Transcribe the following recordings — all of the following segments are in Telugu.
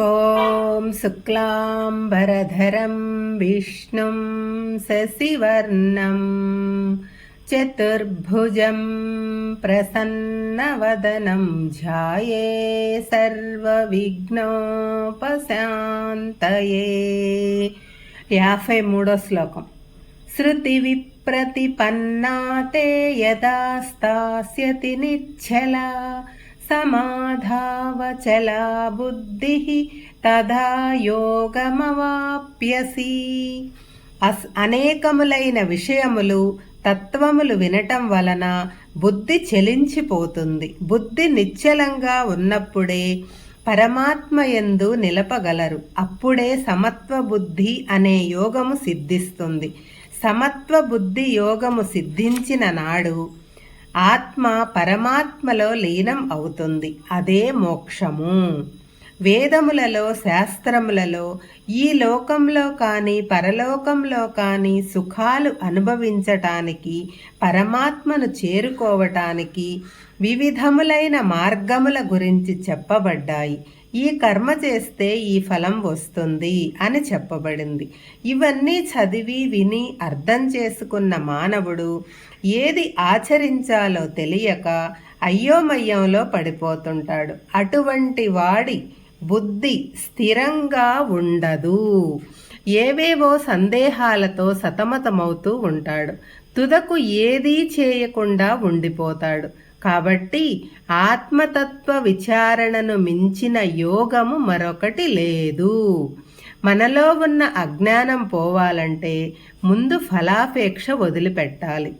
ॐ शुक्लाम्बरधरं विष्णुं शशिवर्णं चतुर्भुजं प्रसन्नवदनं ध्याये सर्वविघ्नोपशान्तये। याफै मूडो श्लोकं श्रुतिविप्रतिपन्ना ते यदा स्थास्यति निच्छला సమాధావచలా బుద్ధి తదా యోగమవాప్యసి. అస్ అనేకములైన విషయములు తత్వములు వినటం వలన బుద్ధి చెలించిపోతుంది. బుద్ధి నిశ్చలంగా ఉన్నప్పుడే పరమాత్మయందు నిలపగలరు. అప్పుడే సమత్వ బుద్ధి అనే యోగము సిద్ధిస్తుంది. సమత్వ బుద్ధి యోగము సిద్ధించిన నాడు ఆత్మ పరమాత్మలో లీనం అవుతుంది అదే మోక్షము. వేదములలో శాస్త్రములలో ఈ లోకంలో కానీ పరలోకంలో కానీ సుఖాలు అనుభవించటానికి పరమాత్మను చేరుకోవటానికి వివిధములైన మార్గముల గురించి చెప్పబడ్డాయి. ఈ కర్మ చేస్తే ఈ ఫలం వస్తుంది అని చెప్పబడింది. ఇవన్నీ చదివి విని అర్థం చేసుకున్న మానవుడు ఏది ఆచరించాలో తెలియక అయ్యోమయ్యంలో పడిపోతుంటాడు. అటువంటి వాడి బుద్ధి స్థిరంగా ఉండదు. ఏవేవో సందేహాలతో సతమతమవుతూ ఉంటాడు. తుదకు ఏదీ చేయకుండా ఉండిపోతాడు. కాబట్టి ఆత్మతత్వ విచారణను మించిన యోగము మరొకటి లేదు. మనలో ఉన్న అజ్ఞానం పోవాలంటే ముందు ఫలాపేక్ష వదిలిపెట్టాలి.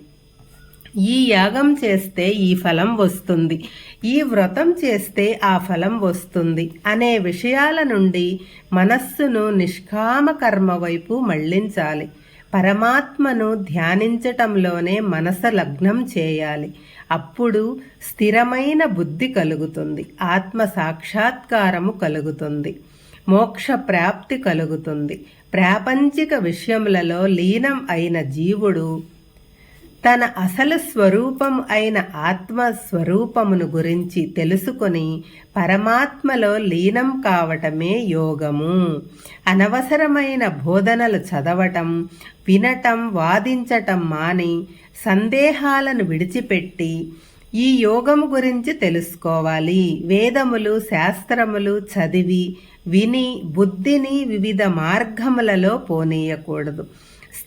ఈ యాగం చేస్తే ఈ ఫలం వస్తుంది. ఈ వ్రతం చేస్తే ఆ ఫలం వస్తుంది అనే విషయాల నుండి మనస్సును నిష్కామ కర్మ వైపు మళ్ళించాలి పరమాత్మను ధ్యానించటంలోనే మనస లగ్నం చేయాలి. అప్పుడు స్థిరమైన బుద్ధి కలుగుతుంది. ఆత్మ సాక్షాత్కారము కలుగుతుంది. మోక్ష ప్రాప్తి కలుగుతుంది. ప్రాపంచిక విషయములలో లీనం అయిన జీవుడు తన అసలు స్వరూపం అయిన ఆత్మ స్వరూపమును గురించి తెలుసుకొని పరమాత్మలో లీనం కావటమే యోగము. అనవసరమైన బోధనలు చదవటం వినటం వాదించటం మాని సందేహాలను విడిచిపెట్టి ఈ యోగము గురించి తెలుసుకోవాలి. వేదములు శాస్త్రములు చదివి విని బుద్ధిని వివిధ మార్గములలో పోనీయకూడదు.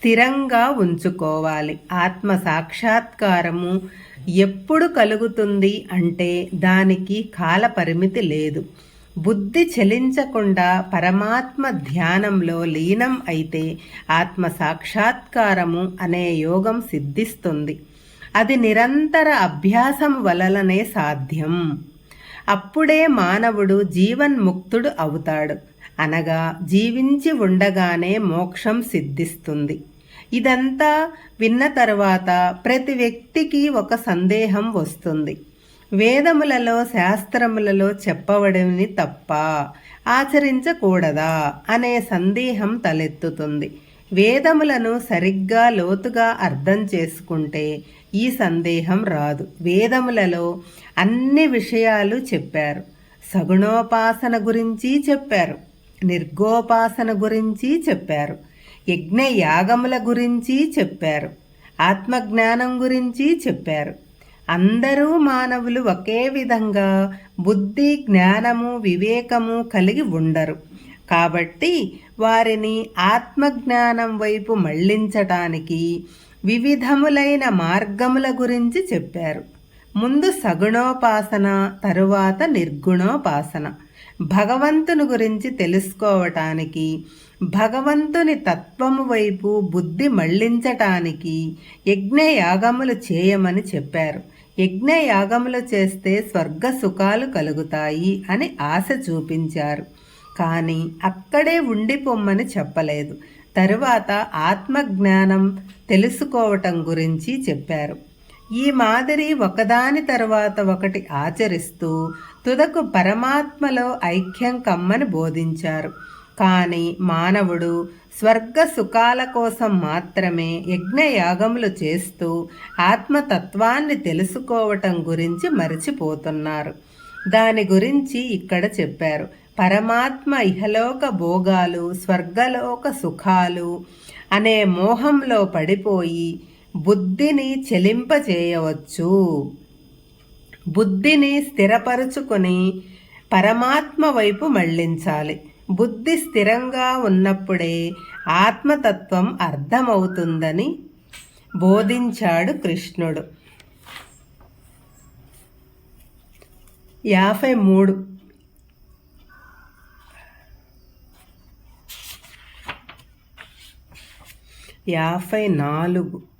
స్థిరంగా ఉంచుకోవాలి. ఆత్మ సాక్షాత్కారము ఎప్పుడు కలుగుతుంది అంటే దానికి కాల పరిమితి లేదు. బుద్ధి చెలించకుండా పరమాత్మ ధ్యానంలో లీనం అయితే ఆత్మ సాక్షాత్కారము అనే యోగం సిద్ధిస్తుంది. అది నిరంతర అభ్యాసం వలలనే సాధ్యం. అప్పుడే మానవుడు జీవన్ముక్తుడు అవుతాడు. అనగా జీవించి ఉండగానే మోక్షం సిద్ధిస్తుంది. ఇదంతా విన్న తర్వాత ప్రతి వ్యక్తికి ఒక సందేహం వస్తుంది. వేదములలో శాస్త్రములలో చెప్పబడిని తప్ప ఆచరించకూడదా అనే సందేహం తలెత్తుతుంది. వేదములను సరిగ్గా లోతుగా అర్థం చేసుకుంటే ఈ సందేహం రాదు. వేదములలో అన్ని విషయాలు చెప్పారు. సగుణోపాసన గురించి చెప్పారు. నిర్గోపాసన గురించి చెప్పారు. యజ్ఞయాగముల గురించి చెప్పారు. ఆత్మజ్ఞానం గురించి చెప్పారు. అందరూ మానవులు ఒకే విధంగా బుద్ధి జ్ఞానము వివేకము కలిగి ఉండరు. కాబట్టి వారిని ఆత్మజ్ఞానం వైపు మళ్ళించటానికి వివిధములైన మార్గముల గురించి చెప్పారు. ముందు సగుణోపాసన తరువాత నిర్గుణోపాసన. భగవంతుని గురించి తెలుసుకోవటానికి భగవంతుని తత్వము వైపు బుద్ధి మళ్ళించటానికి యజ్ఞయాగములు చేయమని చెప్పారు. యజ్ఞయాగములు చేస్తే స్వర్గ సుఖాలు కలుగుతాయి అని ఆశ చూపించారు. కానీ అక్కడే ఉండిపోమ్మని చెప్పలేదు. తరువాత ఆత్మజ్ఞానం తెలుసుకోవటం గురించి చెప్పారు. ఈ మాదిరి ఒకదాని తర్వాత ఒకటి ఆచరిస్తూ తుదకు పరమాత్మలో ఐక్యం కమ్మని బోధించారు. కానీ మానవుడు స్వర్గ సుఖాల కోసం మాత్రమే యజ్ఞయాగములు చేస్తూ ఆత్మతత్వాన్ని తెలుసుకోవటం గురించి మరిచిపోతున్నారు. దాని గురించి ఇక్కడ చెప్పారు. పరమాత్మ ఇహలోక భోగాలు స్వర్గలోక సుఖాలు అనే మోహంలో పడిపోయి బుద్ధిని చెలింపజేయవచ్చు. బుద్ధిని స్థిరపరుచుకొని పరమాత్మ వైపు మళ్ళించాలి. బుద్ధి స్థిరంగా ఉన్నప్పుడే ఆత్మతత్వం అర్థమవుతుందని బోధించాడు కృష్ణుడు. యాభై మూడు. యాభై నాలుగు.